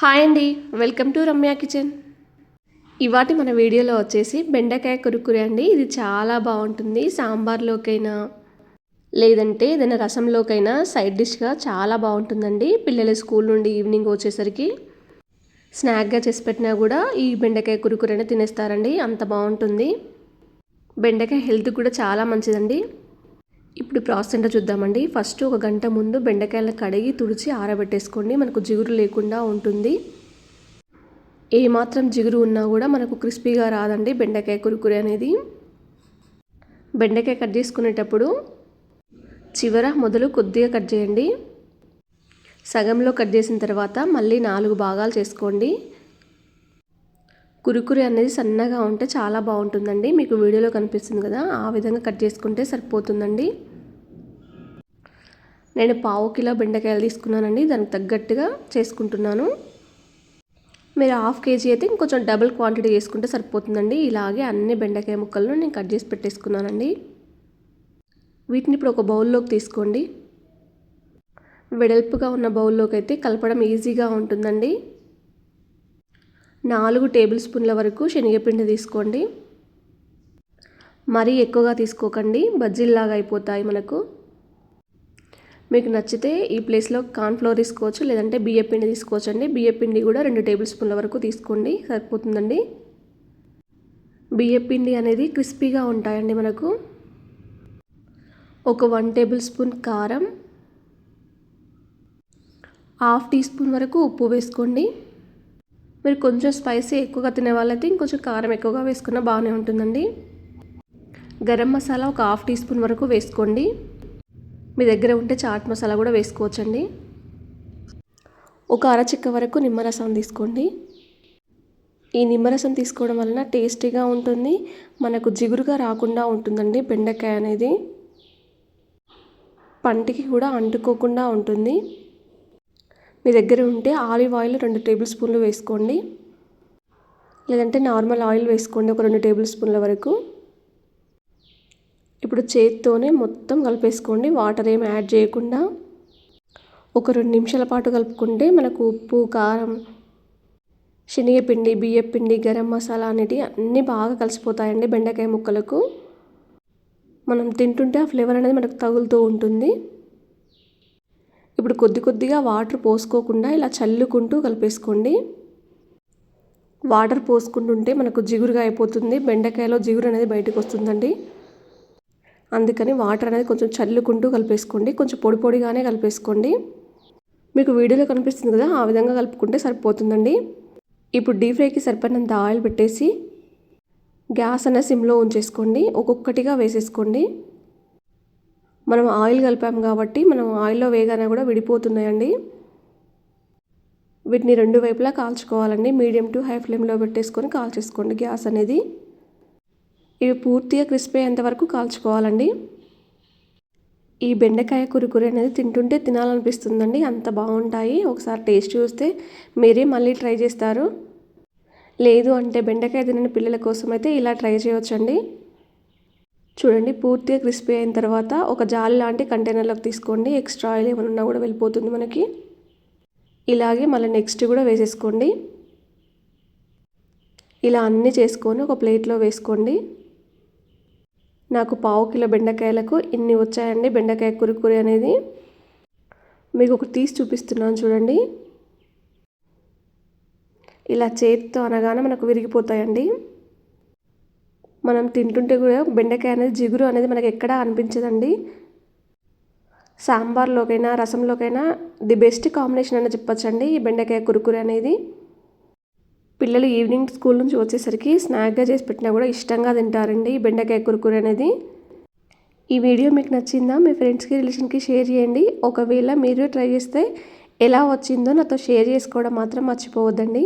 Hi అండి. Welcome to Ramya kitchen. ఇవాటి మన వీడియోలో వచ్చేసి బెండకాయ కురుకురే అండి. ఇది చాలా బాగుంటుంది. సాంబార్లోకైనా లేదంటే ఏదైనా రసంలోకైనా సైడ్ డిష్గా చాలా బాగుంటుందండి. పిల్లలు స్కూల్ నుండి ఈవినింగ్ వచ్చేసరికి స్నాక్గా చేసి పెట్టినా కూడా ఈ బెండకాయ కురుకురైనా తినేస్తారండి. అంత బాగుంటుంది. బెండకాయ హెల్త్ కూడా చాలా మంచిదండి. ఇప్పుడు ప్రాసెస్ ఏంటో చూద్దామండి. ఫస్ట్ ఒక గంట ముందు బెండకాయలను కడిగి తుడిచి ఆరబెట్టేసుకోండి. మనకు జిగురు లేకుండా ఉంటుంది. ఏమాత్రం జిగురు ఉన్నా కూడా మనకు క్రిస్పీగా రాదండి బెండకాయ కురుకురే అనేది. బెండకాయ కట్ చేసుకునేటప్పుడు చివర మొదలు కొద్దిగా కట్ చేయండి. సగంలో కట్ చేసిన తర్వాత మళ్ళీ నాలుగు భాగాలు చేసుకోండి. కురుకురి అనేది సన్నగా ఉంటే చాలా బాగుంటుందండి. మీకు వీడియోలో కనిపిస్తుంది కదా ఆ విధంగా కట్ చేసుకుంటే సరిపోతుందండి. నేను పావు కిలో బెండకాయలు తీసుకున్నానండి దానికి తగ్గట్టుగా చేసుకుంటున్నాను. మీరు హాఫ్ కేజీ అయితే ఇంకొంచెం డబుల్ క్వాంటిటీ చేసుకుంటే సరిపోతుందండి. ఇలాగే అన్ని బెండకాయ ముక్కలను నేను కట్ చేసి పెట్టేసుకున్నానండి. వీటిని ఇప్పుడు ఒక బౌల్లోకి తీసుకోండి. వెడల్పుగా ఉన్న బౌల్లోకి అయితే కలపడం ఈజీగా ఉంటుందండి. నాలుగు టేబుల్ స్పూన్ల వరకు శనగపిండి తీసుకోండి. మరీ ఎక్కువగా తీసుకోకండి. బజ్జీల్లాగా అయిపోతాయి మనకు. మీకు నచ్చితే ఈ ప్లేస్లో కార్న్ఫ్లోర్ తీసుకోవచ్చు లేదంటే బియ్యపిండి తీసుకోవచ్చు అండి బియ్యపిండి కూడా రెండు టేబుల్ స్పూన్ల వరకు తీసుకోండి సరిపోతుందండి. బియ్యపిండి అనేది క్రిస్పీగా ఉంటాయండి మనకు. ఒక వన్ టేబుల్ స్పూన్ కారం హాఫ్ టీ స్పూన్ వరకు ఉప్పు వేసుకోండి. మీరు కొంచెం స్పైసీ ఎక్కువగా తినే వాళ్ళైతే ఇంకొంచెం కారం ఎక్కువగా వేసుకున్నా బాగానే ఉంటుందండి. గరం మసాలా ఒక హాఫ్ టీ స్పూన్ వరకు వేసుకోండి. మీ దగ్గర ఉంటే చాట్ మసాలా కూడా వేసుకోవచ్చండి. ఒక అరచిక్క వరకు నిమ్మరసం తీసుకోండి. ఈ నిమ్మరసం తీసుకోవడం వలన టేస్టీగా ఉంటుంది మనకు జిగురుగా రాకుండా ఉంటుందండి బెండకాయ అనేది. పంటికి కూడా అంటుకోకుండా ఉంటుంది. మీ దగ్గర ఉంటే ఆలివ్ ఆయిల్ రెండు టేబుల్ స్పూన్లు వేసుకోండి. లేదంటే నార్మల్ ఆయిల్ వేసుకోండి ఒక రెండు టేబుల్ స్పూన్ల వరకు. ఇప్పుడు చేతితోనే మొత్తం కలిపేసుకోండి. వాటర్ ఏమి యాడ్ చేయకుండా ఒక రెండు నిమిషాల పాటు కలుపుకుంటే మనకు ఉప్పు కారం శనగపిండి బియ్యపిండి గరం మసాలా అనేటివి అన్నీ బాగా కలిసిపోతాయండి బెండకాయ ముక్కలకు. మనం తింటుంటే ఆ ఫ్లేవర్ అనేది మనకు తగులుతూ ఉంటుంది. ఇప్పుడు కొద్ది కొద్దిగా వాటర్ పోసుకోకుండా ఇలా చల్లుకుంటూ కలిపేసుకోండి. వాటర్ పోసుకుంటుంటే మనకు జిగురుగా అయిపోతుంది. బెండకాయలో జిగురు అనేది బయటకు వస్తుందండి. అందుకని వాటర్ అనేది కొంచెం చల్లుకుంటూ కలిపేసుకోండి. కొంచెం పొడి పొడిగానే కలిపేసుకోండి. మీకు వీడియోలో కనిపిస్తుంది కదా ఆ విధంగా కలుపుకుంటే సరిపోతుందండి. ఇప్పుడు డీప్ ఫ్రైకి సరిపడినంత ఆయిల్ పెట్టేసి గ్యాస్ అనే సిమ్లో ఉంచేసుకోండి ఒక్కొక్కటిగా వేసేసుకోండి. మనం ఆయిల్ కలిపాం కాబట్టి మనం ఆయిల్లో వేగానే కూడా విడిపోతున్నాయండి. వీటిని రెండు వైపులా కాల్చుకోవాలండి. మీడియం టు హై ఫ్లేమ్లో పెట్టేసుకొని కాల్చేసుకోండి గ్యాస్ అనేది. ఇవి పూర్తిగా క్రిస్పీ అయ్యేంత వరకు కాల్చుకోవాలండి. ఈ బెండకాయ కురుకురి అనేది తింటుంటే తినాలనిపిస్తుందండి. అంత బాగుంటాయి. ఒకసారి టేస్ట్ చూస్తే మీరే మళ్ళీ ట్రై చేస్తారు. లేదు అంటే బెండకాయ తినని పిల్లల కోసం అయితే ఇలా ట్రై చేయొచ్చండి. చూడండి పూర్తిగా క్రిస్పీ అయిన తర్వాత ఒక జాలి లాంటి కంటైనర్లోకి తీసుకోండి. ఎక్స్ట్రా ఆయిల్ ఏమైనా ఉన్నా కూడా వెళ్ళిపోతుంది మనకి. ఇలాగే మళ్ళీ నెక్స్ట్ కూడా వేసేసుకోండి. ఇలా అన్నీ చేసుకొని ఒక ప్లేట్లో వేసుకోండి. నాకు పావు కిలో బెండకాయలకు ఇన్ని వచ్చాయండి. బెండకాయ కురుకురి అనేది మీకు ఒక తీసి చూపిస్తున్నాను చూడండి. ఇలా చేతితో అనగానే మనకు విరిగిపోతాయండి. మనం తింటుంటే కూడా బెండకాయ అనేది జిగురు అనేది మనకు ఎక్కడా అనిపించదండి. సాంబార్లోకైనా రసంలోకైనా ది బెస్ట్ కాంబినేషన్ అని చెప్పొచ్చండి ఈ బెండకాయ కురుకురి అనేది. పిల్లలు ఈవినింగ్ స్కూల్ నుంచి వచ్చేసరికి స్నాక్గా చేసి పెట్టినా కూడా ఇష్టంగా తింటారండి. ఈ బెండకాయ కురుకురి అనేది. ఈ వీడియో మీకు నచ్చిందా? మీ ఫ్రెండ్స్కి రిలేషన్కి షేర్ చేయండి. ఒకవేళ మీరు ట్రై చేస్తే ఎలా వచ్చిందో నాతో షేర్ చేసుకోవడం మాత్రం మర్చిపోవద్దండి.